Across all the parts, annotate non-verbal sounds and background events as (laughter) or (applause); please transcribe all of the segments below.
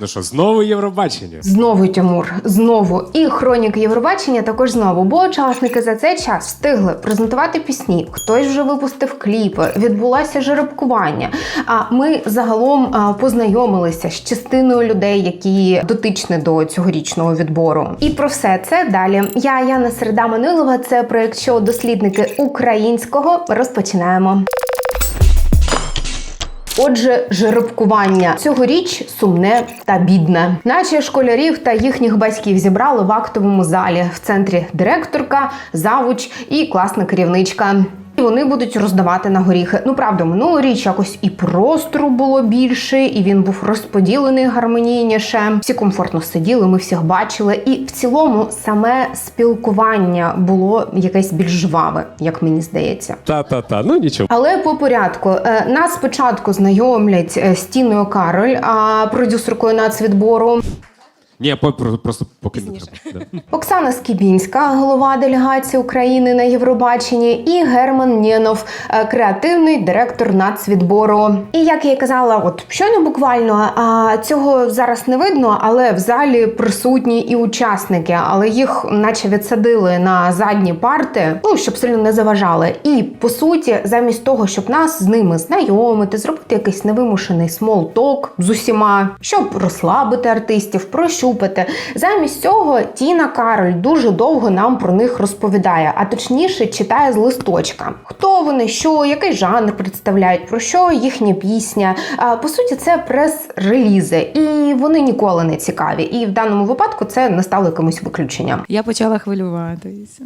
Ну що, знову Євробачення? Знову Тимур, знову і хроніки Євробачення також знову. Бо учасники за цей час встигли презентувати пісні. Хтось вже випустив кліпи, відбулося жеребкування. А ми загалом познайомилися з частиною людей, які дотичні до цьогорічного відбору. І про все це далі. Я Яна Середа Манилова. Це проект шоу дослідники українського. Розпочинаємо. Отже, жеребкування цьогоріч сумне та бідне, наче школярів та їхніх батьків зібрали в актовому залі в центрі директорка, завуч і класна керівничка. Вони будуть роздавати на горіхи. Ну правда, минулоріч якось і простору було більше, і він був розподілений гармонійніше. Всі комфортно сиділи, ми всіх бачили. І в цілому саме спілкування було якесь більш жваве, як мені здається. Та-та-та, ну нічого. Але по порядку Е, нас спочатку знайомлять е, з Тіною Кароль, а продюсеркою нацвідбору. Ні, просто поки не треба. Оксана Скібінська, голова делегації України на Євробаченні, і Герман Нєнов, е, креативний директор нацвідбору. І як я й казала, от щойно буквально а, цього зараз не видно, але в залі присутні і учасники, але їх наче відсадили на задні парти, ну щоб сильно не заважали. І по суті, замість того, щоб нас з ними знайомити, зробити якийсь невимушений смолток з усіма, щоб розслабити артистів, прощупати. Замість цього Тіна Кароль дуже довго нам про них розповідає, а точніше читає з листочка. Хто вони, що, який жанр представляють, про що їхня пісня. По суті, це прес-релізи, і вони ніколи не цікаві. І в даному випадку це не стало якимось виключенням. Я почала хвилюватись.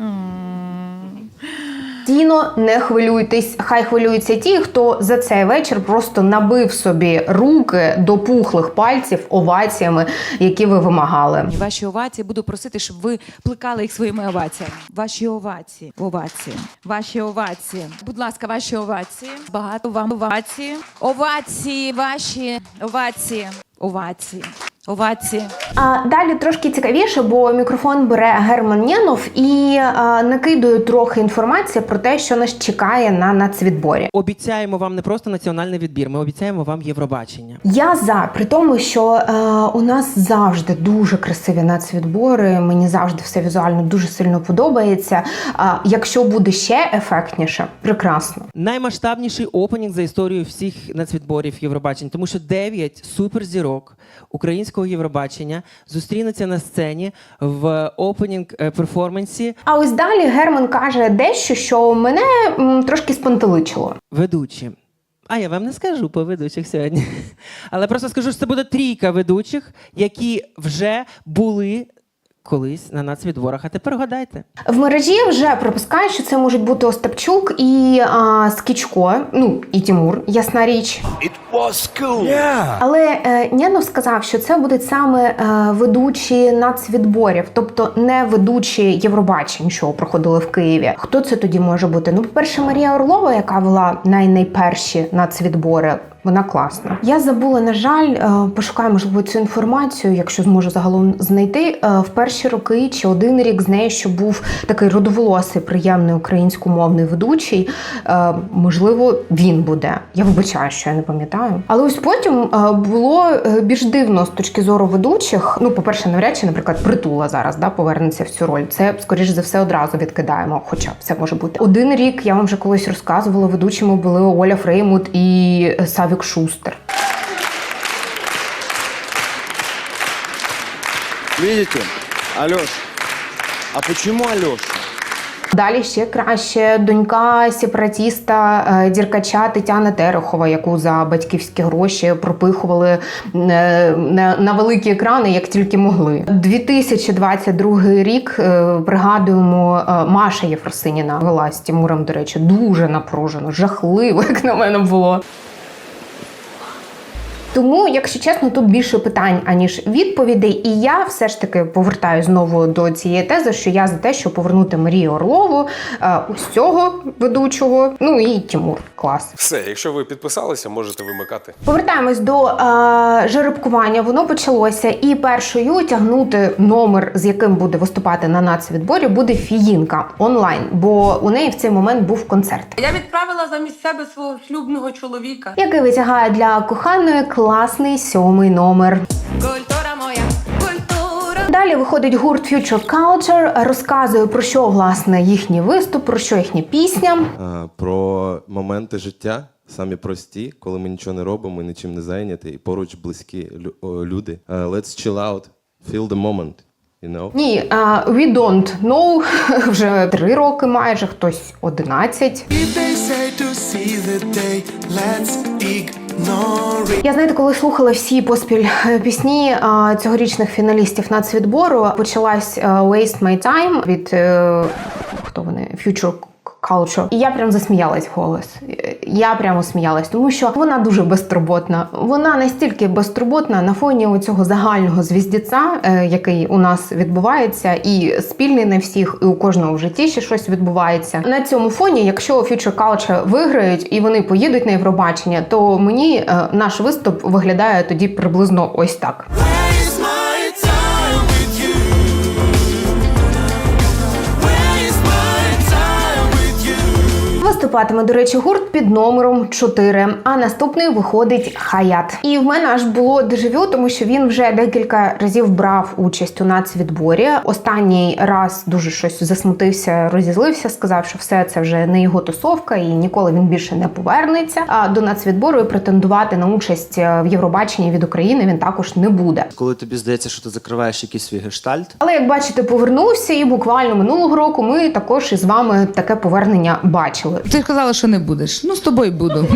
М. Тіно, не хвилюйтесь. Хай хвилюються ті, хто за цей вечір просто набив собі руки до пухлих пальців оваціями, які ви вимагали. Ваші овації буду просити, щоб ви плекали їх своїми оваціями. Ваші овації, овації, ваші овації. Будь ласка, ваші овації. Багато вам овації. Овації, ваші овації, овації, овації. А далі трошки цікавіше, бо мікрофон бере Герман Нєнов і а, накидує трохи інформації про те, що нас чекає на нацвідборі. Обіцяємо вам не просто національний відбір, ми обіцяємо вам Євробачення. Я за при тому, що е, у нас завжди дуже красиві нацвідбори. Мені завжди все візуально дуже сильно подобається. А якщо буде ще ефектніше, прекрасно. Наймасштабніший опенінг за історію всіх нацвідборів Євробачень, тому що 9 суперзірок українського Євробачення зустрінуться на сцені в опенінг е, перформансі А ось далі Герман каже дещо, що мене м, трошки спантеличило. ведучі. А я вам не скажу по ведучих сьогодні. (laughs) Але просто скажу, що це буде трійка ведучих, які вже були колись на нацвідборах. А тепер гадайте. В мережі вже припускають, що це можуть бути Остапчук і а, Скічко, ну і Тимур, ясна річ. It was cool. Yeah. Але е, Нєнов сказав, що це будуть саме е, ведучі нацвідборів, тобто не ведучі Євробачень, що проходили в Києві. Хто це тоді може бути? Ну, по-перше, Марія Орлова, яка вела най найперші нацвідбори. Вона класна. Я забула, на жаль, е, пошукаю можливо цю інформацію, якщо зможу загалом знайти. Е, В перші роки чи один рік з нею, що був такий родоволосий, приємний українськомовний ведучий. Е, Можливо, він буде. Я вибачаю, що я не пам'ятаю. Але ось потім було більш дивно з точки зору ведучих. Ну, по-перше, навряд чи, наприклад, притула зараз да, повернеться в цю роль. Це скоріш за все одразу відкидаємо. Хоча все може бути. Один рік я вам вже колись розказувала. Ведучими були Оля Фреймут і Савік Шустер. Видите? Алёш. А почему Алёш? Далі ще краще донька сепаратіста е, діркача Тетяна Терехова, яку за батьківські гроші пропихували е, на, великі екрани, як тільки могли. 2022 рік е, пригадуємо, Маша Єфросиніна вела з Тимуром, до речі, дуже напружено, жахливо, (laughs) як на мене було. Тому, якщо чесно, тут більше питань аніж відповідей. І я все ж таки повертаю знову до цієї тези, що я за те, щоб повернути Марію Орлову, е, ось цього ведучого, ну і Тимур. Клас. Все, якщо ви підписалися, можете вимикати. Повертаємось до е, жеребкування. Воно почалося, і першою тягнути номер, з яким буде виступати на нацвідборі, буде фіїнка онлайн, бо у неї в цей момент був концерт. Я відправила замість себе свого шлюбного чоловіка. який витягає для коханої класний сьомий номер. Кольто Далі виходить гурт Future Culture, розказує про що власне їхній виступ, про що їхня пісня. А, про моменти життя, самі прості, коли ми нічого не робимо, ми нічим не зайняті, і поруч близькі лю- люди. А, let's chill out, feel the moment, you know? Ні, а, We Don't Know (laughs) вже три роки майже, хтось одинадцять. Я знаєте, коли слухала всі поспіль е, пісні цьогорічних фіналістів нацвідбору, почалась е, Waste My Time від е, хто вони? Future Culture. І я прям засміялась в голос. Я прямо сміялась, тому що вона дуже безтурботна. Вона настільки безтурботна на фоні цього загального звіздіця, е, який у нас відбувається, і спільний на всіх, і у кожного в житті ще щось відбувається. На цьому фоні, якщо Future Culture виграють і вони поїдуть на Євробачення, то мені е, наш виступ виглядає тоді приблизно ось так. Виступатиме, до речі, гурт під номером 4, а наступний виходить Хаят. І в мене аж було дежавю, тому що він вже декілька разів брав участь у нацвідборі. Останній раз дуже щось засмутився, розізлився, сказав, що все це вже не його тусовка, і ніколи він більше не повернеться. А до нацвідбору і претендувати на участь е, в Євробаченні від України він також не буде. Коли тобі здається, що ти закриваєш якийсь свій гештальт, Але як бачите, повернувся, і буквально минулого року ми також із вами таке повернення бачили. Ти сказала, що не будеш. Ну, з тобою буду.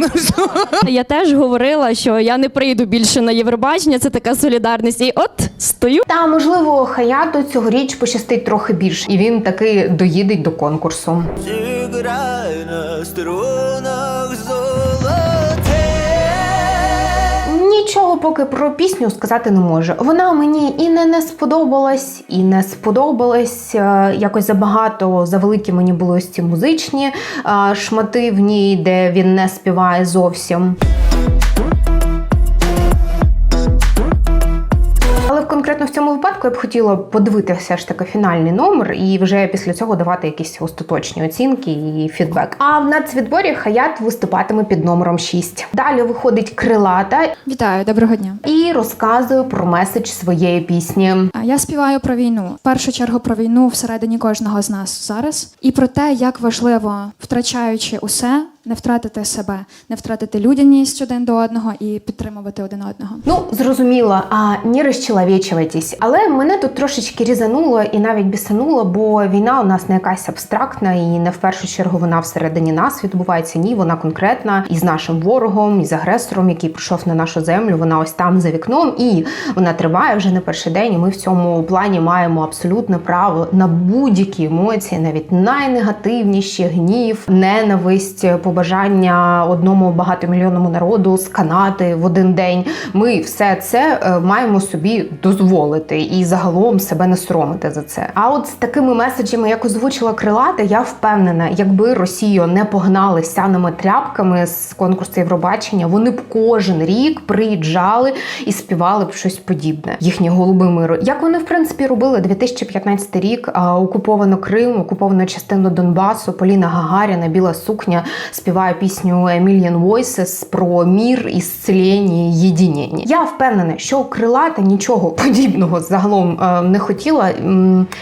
(laughs) Я теж говорила, що я не прийду більше на Євробачення. Це така солідарність. І от стою. Та можливо, Хаяту цьогоріч пощастить трохи більше, і він таки доїде до конкурсу. Нічого поки про пісню сказати не можу. Вона мені і не, не сподобалась, і не сподобалась. Е, Якось забагато завеликі мені були ось ці музичні е, шмати в ній, де він не співає зовсім. Конкретно в цьому випадку я б хотіла подивитися все ж таки фінальний номер і вже після цього давати якісь остаточні оцінки і фідбек. А в нацвідборі Хаят виступатиме під номером 6. Далі виходить крилата Вітаю, доброго дня. і розказує про меседж своєї пісні. Я співаю про війну. В першу чергу про війну всередині кожного з нас зараз, і про те, як важливо, втрачаючи усе, не втратити себе, не втратити людяність один до одного і підтримувати один одного. Ну, зрозуміло, а не розчеловічуватись. Але мене тут трошечки різануло і навіть бісануло, бо війна у нас не якась абстрактна, і не в першу чергу вона всередині нас відбувається. Ні, вона конкретна і з нашим ворогом, і з агресором, який прийшов на нашу землю. Вона ось там за вікном, і вона триває вже не перший день. І ми в цьому плані маємо абсолютне право на будь-які емоції, навіть найнегативніші гнів, ненависть, побажання одному багатомільйонному народу сканати в один день. Ми все це е, маємо собі дозволити і загалом себе не соромити за це. А от з такими меседжами, як озвучила крилата, я впевнена, якби Росію не погнали сяними тряпками з конкурсу Євробачення, вони б кожен рік приїжджали і співали б щось подібне. Їхні голуби миру. Як вони в принципі робили 2015 рік? Окуповано Крим, окуповано частину Донбасу. Поліна Гагаріна, біла сукня співає пісню Million Voices про мір, ісцелення, єдінення. Я впевнена, що крилата нічого подібного загалом е, не хотіла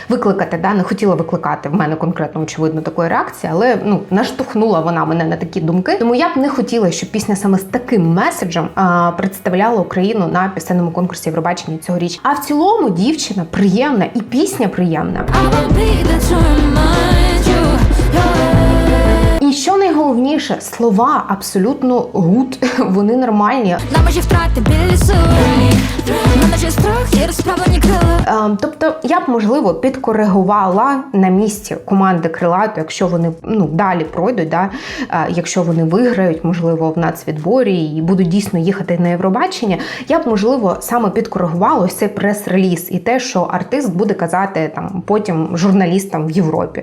викликати. Да, не хотіла викликати в мене конкретно очевидно такої реакції, але ну наштовхнула вона мене на такі думки. Тому я б не хотіла, щоб пісня саме з таким меседжем представляла Україну на пісенному конкурсі Євробачення цьогоріч. А в цілому дівчина приємна і пісня приємна. Найголовніше, слова абсолютно гуд, (laughs) вони нормальні. На межі втрати білі сили, на межі страх і розправлені крила. Ем, Тобто я б можливо підкоригувала на місці команди крилато, якщо вони ну далі пройдуть, да, е, якщо вони виграють, можливо, в нацвідборі і будуть дійсно їхати на Євробачення. Я б можливо саме підкоригувала ось цей прес-реліз і те, що артист буде казати там потім журналістам в Європі.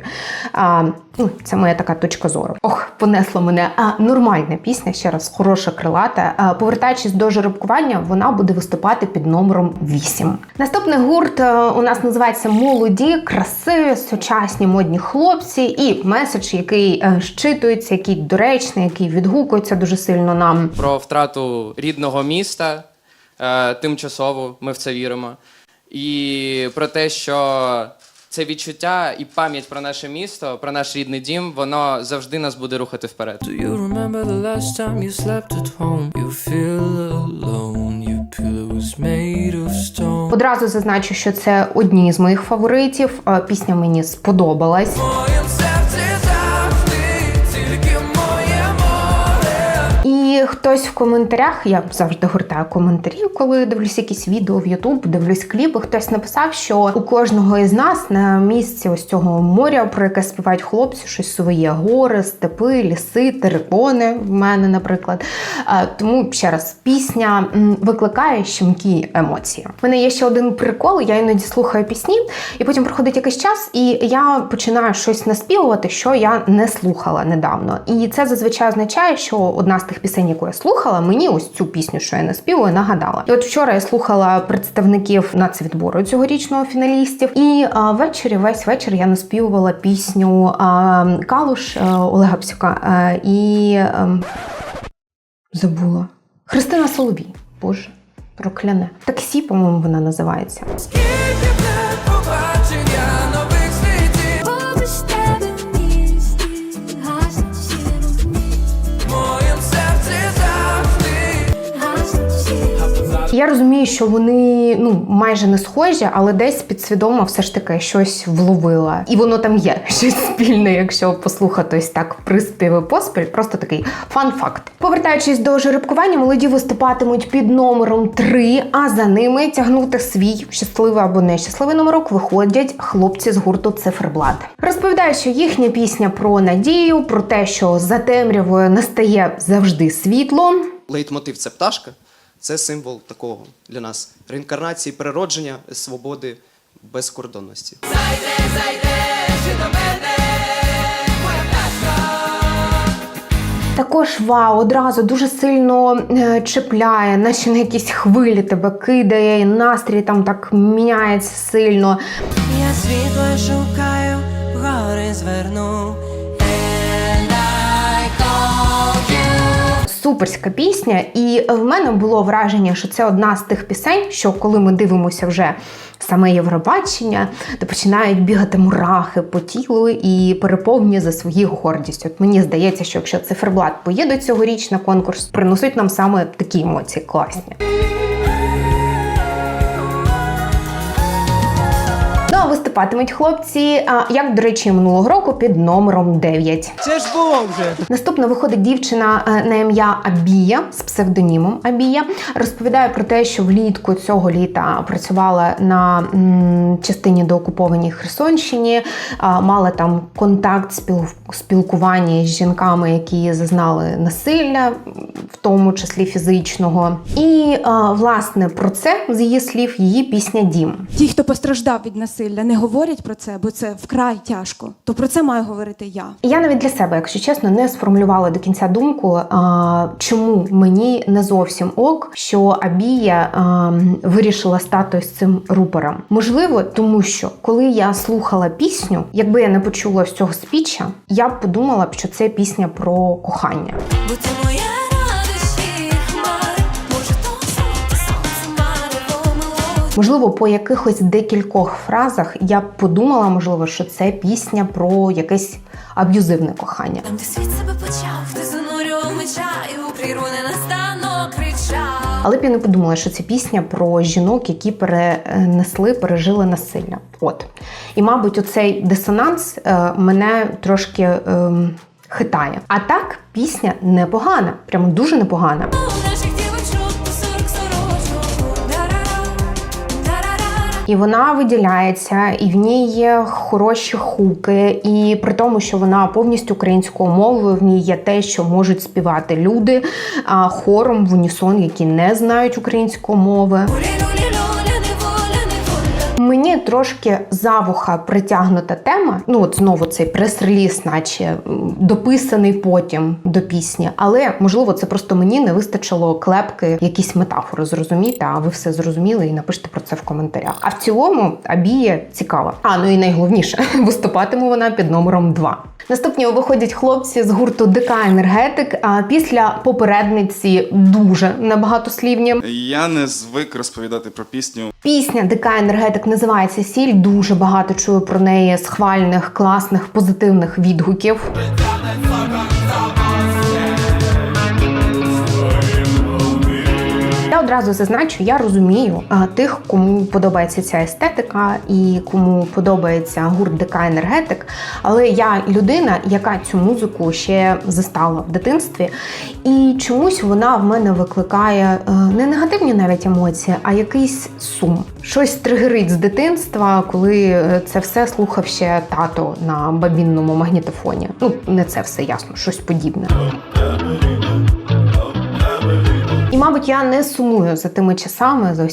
А, ну, це моя така точка зору. Ох, понесла мене. А нормальна пісня, ще раз, хороша крилата. Повертаючись до жеребкування, вона буде виступати під номером 8. Наступний гурт е, у нас називається Молоді, красиві, сучасні модні хлопці, і меседж, який е, щитується, який доречний, який відгукується дуже сильно нам. про втрату рідного міста е, тимчасово, ми в це віримо. і про те, що це відчуття і пам'ять про наше місто, про наш рідний дім, воно завжди нас буде рухати вперед. Do you remember the last time you slept at home? You feel alone, your pillow was made of stone. Одразу зазначу, що це одні з моїх фаворитів. Е, Пісня мені сподобалась. Хтось в коментарях, я завжди гортаю коментарі, коли дивлюсь якісь відео в Ютуб, дивлюсь кліпи. Хтось написав, що у кожного із нас на місці ось цього моря, про яке співають хлопці, щось своє гори, степи, ліси, терикони. В мене, наприклад. Е, Тому ще раз, пісня викликає щемкі емоції. У мене є ще один прикол. Я іноді слухаю пісні, і потім проходить якийсь час, і я починаю щось наспівувати, що я не слухала недавно. І це зазвичай означає, що одна з тих пісень, яку я слухала, мені ось цю пісню, що я наспівую, нагадала. І от вчора я слухала представників нацвідбору цьогорічного фіналістів, і а, ввечері, весь вечір я наспівувала пісню а, Калуш а, Олега Псюка а, і а, забула Христина Соловій. Боже, прокляне. Таксі, по-моєму, вона називається. Я розумію, що вони ну майже не схожі, але десь підсвідомо все ж таки щось вловила. І воно там є (laughs) щось спільне, якщо послухати ось так приспіви поспіль. Просто такий фан-факт. Повертаючись до жеребкування, молоді виступатимуть під номером 3, а за ними тягнути свій щасливий або нещасливий номерок виходять хлопці з гурту Циферблат. Розповідають, що їхня пісня про надію, про те, що за темрявою настає завжди світло. Лейтмотив це пташка. Це символ такого для нас реінкарнації, переродження, свободи, безкордонності. Також вау, одразу дуже сильно е, чіпляє, наче на якісь хвилі тебе кидає, і настрій там так міняється сильно. Я світло шукаю, гори зверну. Суперська пісня, і в мене було враження, що це одна з тих пісень, що коли ми дивимося вже саме Євробачення, то починають бігати мурахи по тілу і переповнює за свою гордість. От мені здається, що якщо циферблат поїде цьогоріч на конкурс, приносить нам саме такі емоції класні. Виступатимуть хлопці, а, як, до речі, минулого року під номером 9. Це ж було вже. Наступна виходить дівчина е, на ім'я Абія з псевдонімом Абія. Розповідає про те, що влітку цього літа працювала на м, частині доокупованій Херсонщині, а, мала там контакт, спіл, спілкування з жінками, які зазнали насилля, в тому числі фізичного. І а, власне про це з її слів її пісня Дім. Ті, хто постраждав від насилля, не говорять про це, бо це вкрай тяжко. То про це маю говорити я. Я навіть для себе, якщо чесно, не сформулювала до кінця думку, а, чому мені не зовсім ок, що Абія а, вирішила стати ось цим рупором. Можливо, тому що коли я слухала пісню, якби я не почула з цього спіча, я б подумала б, що це пісня про кохання. Бо ти моя Можливо, по якихось декількох фразах я подумала, можливо, що це пісня про якесь аб'юзивне кохання. Там, де світ себе почав, ти занурював меча і у прірву ненастанно кричав. Але б я не подумала, що це пісня про жінок, які перенесли, пережили насилля. От. І, мабуть, оцей дисонанс е, мене трошки ем, хитає. А так, пісня непогана, прямо дуже непогана. І вона виділяється, і в ній є хороші хуки. І при тому, що вона повністю українською мовою, в ній є те, що можуть співати люди хором в унісон, які не знають української мови. Мені трошки за вуха притягнута тема. Ну от знову цей прес-реліз, наче дописаний потім до пісні. Але можливо, це просто мені не вистачило клепки, якісь метафори зрозуміти. А ви все зрозуміли і напишіть про це в коментарях. А в цілому Абія цікава. А ну і найголовніше, (laughs) виступатиме вона під номером 2. Наступні виходять хлопці з гурту ДК Енергетик. А після попередниці дуже небагатослівні. Я не звик розповідати про пісню Пісня Дика енергетик називається Сіль. Дуже багато чую про неї схвальних, класних, позитивних відгуків. Одразу зазначу, я розумію тих, кому подобається ця естетика і кому подобається гурт ДК енергетик. Але я людина, яка цю музику ще застала в дитинстві, і чомусь вона в мене викликає е, не негативні навіть емоції, а якийсь сум. Щось тригерить з дитинства, коли е, це все слухав ще тато на бабінному магнітофоні. Ну, не це все ясно, щось подібне. Мабуть, я не сумую за тими часами, за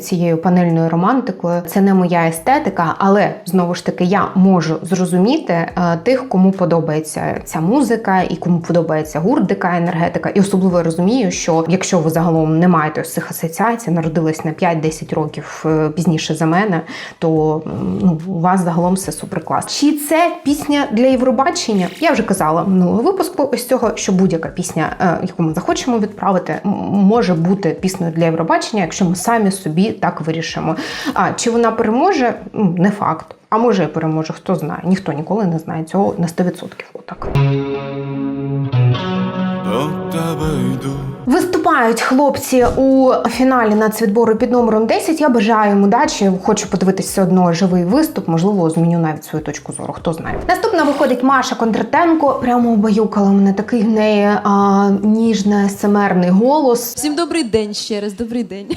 цією панельною романтикою. Це не моя естетика, але знову ж таки я можу зрозуміти е, тих, кому подобається ця музика і кому подобається гурт ДК енергетика. І особливо розумію, що якщо ви загалом не маєте цих асоціацій, народились на 5-10 років е, пізніше за мене, то ну, у вас загалом все суперклас. Чи це пісня для Євробачення? Я вже казала минулого випуску ось цього, що будь-яка пісня, е, яку ми захочемо відправити, м- може бути піснею для Євробачення, якщо ми самі собі так вирішимо. А чи вона переможе? Не факт. А може і переможе, хто знає. Ніхто ніколи не знає цього на 100%. Отак. Виступають хлопці у фіналі нацвідбору під номером 10. Я бажаю їм удачі. Хочу подивитися все одно живий виступ. Можливо, зміню навіть свою точку зору. Хто знає. Наступна виходить Маша Кондратенко. Прямо обаюкала мене такий в неї а, ніжний семерний голос. Всім добрий день ще раз, добрий день. (laughs)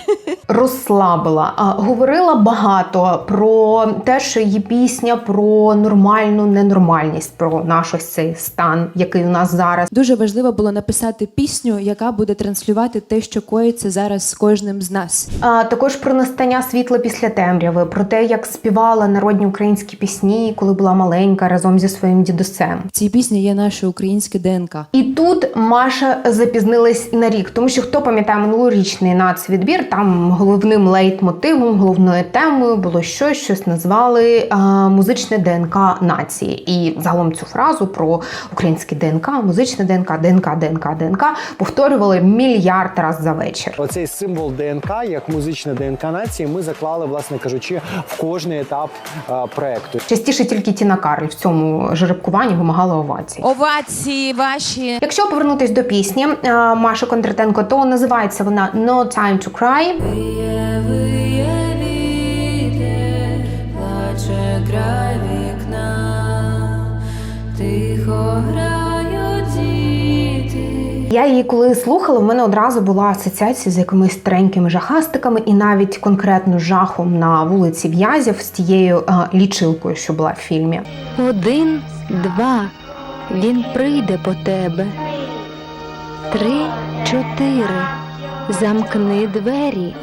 розслабила. А, Говорила багато про те, що її пісня про нормальну ненормальність, про наш ось цей стан, який у нас зараз. Дуже важливо було написати пісню, яка буде транслювати те, що коїться зараз з кожним з нас. А також про настання світла після темряви, про те, як співала народні українські пісні, коли була маленька разом зі своїм дідусем. В цій пісні є наше українське ДНК. І тут Маша запізнилась на рік, тому що хто пам'ятає минулорічний нацвідбір, там головним лейтмотивом, головною темою було щось, щось назвали а, музичне ДНК нації. І загалом цю фразу про українське ДНК, музичне ДНК, ДНК, ДНК, ДНК повторювали мільярд раз за вечір. Оцей символ ДНК, як музична ДНК нації, ми заклали, власне кажучи, в кожний етап е, проекту. Частіше тільки Тіна Карль в цьому жеребкуванні вимагала овацій. Овації ваші. Якщо повернутись до пісні а, Маші Кондратенко, то називається вона No Time to Cry. Край вікна, тихо діти. Я її коли слухала, в мене одразу була асоціація з якимись старенькими жахастиками, і навіть конкретно жахом на вулиці В'язів з тією а, лічилкою, що була в фільмі. Один, два. Він прийде по тебе. Три, чотири. Замкни двері.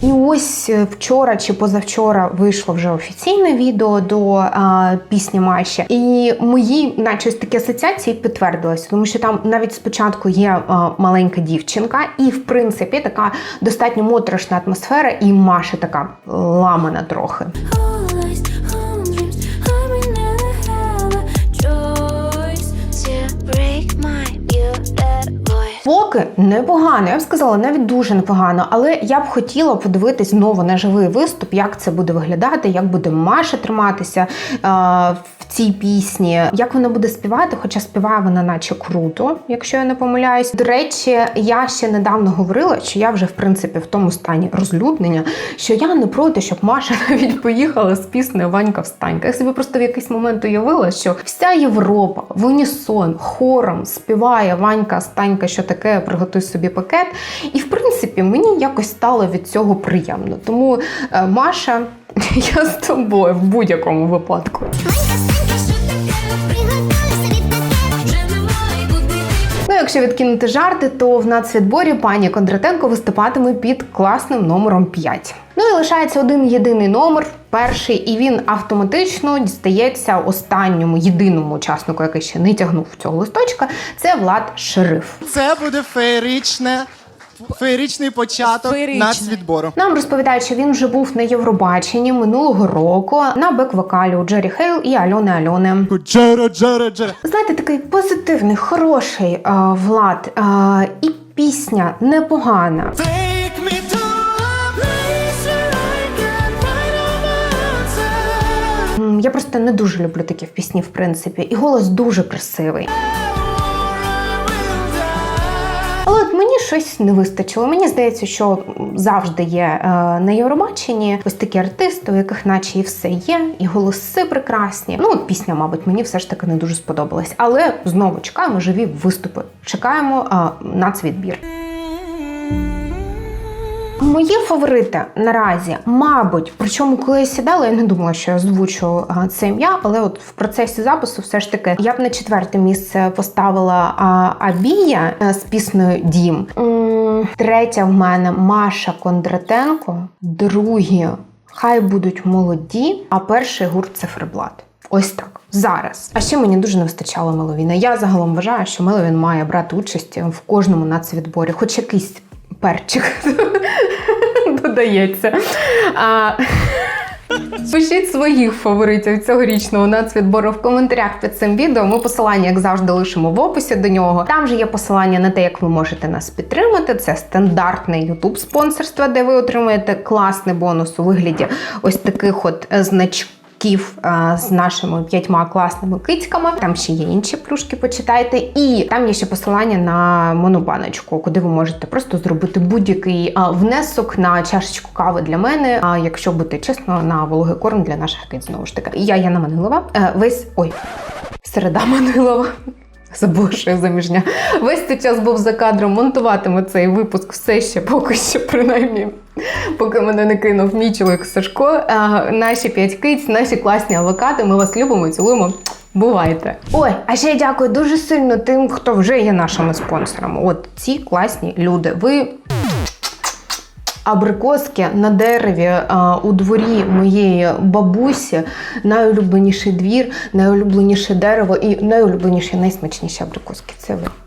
І ось е, вчора чи позавчора вийшло вже офіційне відео до а, пісні Маші. І мої, наче ось такі асоціації підтвердилися, тому що там навіть спочатку є а, маленька дівчинка, і в принципі така достатньо моторошна атмосфера, і Маша така ламана трохи. Поки непогано, я б сказала, навіть дуже непогано. Але я б хотіла подивитись знову на живий виступ, як це буде виглядати, як буде Маша триматися цій пісні, як вона буде співати, хоча співає вона наче круто, якщо я не помиляюсь. До речі, я ще недавно говорила, що я вже в принципі в тому стані розлюднення, що я не проти, щоб Маша (laughs) навіть поїхала з піснею Ванька Встанька. Я собі просто в якийсь момент уявила, що вся Європа в унісон хором співає Ванька Встанька, що таке, приготуй собі пакет. І в принципі мені якось стало від цього приємно. Тому е, Маша, (laughs) я з тобою в будь-якому випадку. Ну, якщо відкинути жарти, то в нацвідборі пані Кондратенко виступатиме під класним номером 5. Ну і лишається один єдиний номер, перший, і він автоматично дістається останньому єдиному учаснику, який ще не тягнув цього листочка. Це Влад Шериф. Це буде феєричне, Феєричний початок Феєричний. нацвідбору. Нам розповідають, що він вже був на Євробаченні минулого року на бек-вокалі у Джері Хейл і Альони Альони. Джере, Джере, Джере. Знаєте, такий позитивний, хороший а, влад а, і пісня непогана. Я просто не дуже люблю таких пісні, в принципі, і голос дуже красивий. Але от мені щось не вистачило. Мені здається, що завжди є е, на Євробаченні ось такі артисти, у яких наче і все є, і голоси прекрасні. Ну, от пісня, мабуть, мені все ж таки не дуже сподобалась. Але знову чекаємо живі виступи. Чекаємо е, нацвідбір. Мої фаворити наразі, мабуть, причому коли я сідала, я не думала, що я озвучу це ім'я, але от в процесі запису все ж таки я б на четверте місце поставила Абія е, з піснею Дім. Третя в мене Маша Кондратенко. Другі хай будуть молоді, а перший гурт циферблат. Ось так зараз. А ще мені дуже не вистачало Меловіна. Я загалом вважаю, що Меловін має брати участь в кожному нацвідборі, хоч якийсь перчик (laughs) додається. А... Пишіть своїх фаворитів цьогорічного нацвідбору в коментарях під цим відео. Ми посилання, як завжди, лишимо в описі до нього. Там же є посилання на те, як ви можете нас підтримати. Це стандартне youtube спонсорство, де ви отримуєте класний бонус у вигляді ось таких от е, значків. Е, З нашими п'ятьма класними кицьками. Там ще є інші плюшки, почитайте. І там є ще посилання на монобаночку, куди ви можете просто зробити будь-який внесок на чашечку кави для мене. А якщо бути чесно, на вологий корм для наших киць знову ж таки. Я Яна Манилова. Е, Весь ой, середа Манилова. Я заміжня. Весь цей час був за кадром, монтуватиме цей випуск все ще поки що, принаймні, поки мене не кинув мій чоловік Сашко. А, наші п'ять киць, наші класні авокади. Ми вас любимо, цілуємо. Бувайте. Ой, а ще дякую дуже сильно тим, хто вже є нашими спонсорами. От ці класні люди. Ви абрикоски на дереві а, у дворі моєї бабусі, найулюбленіший двір, найулюбленіше дерево і найулюбленіші, найсмачніші абрикоски. Це ви.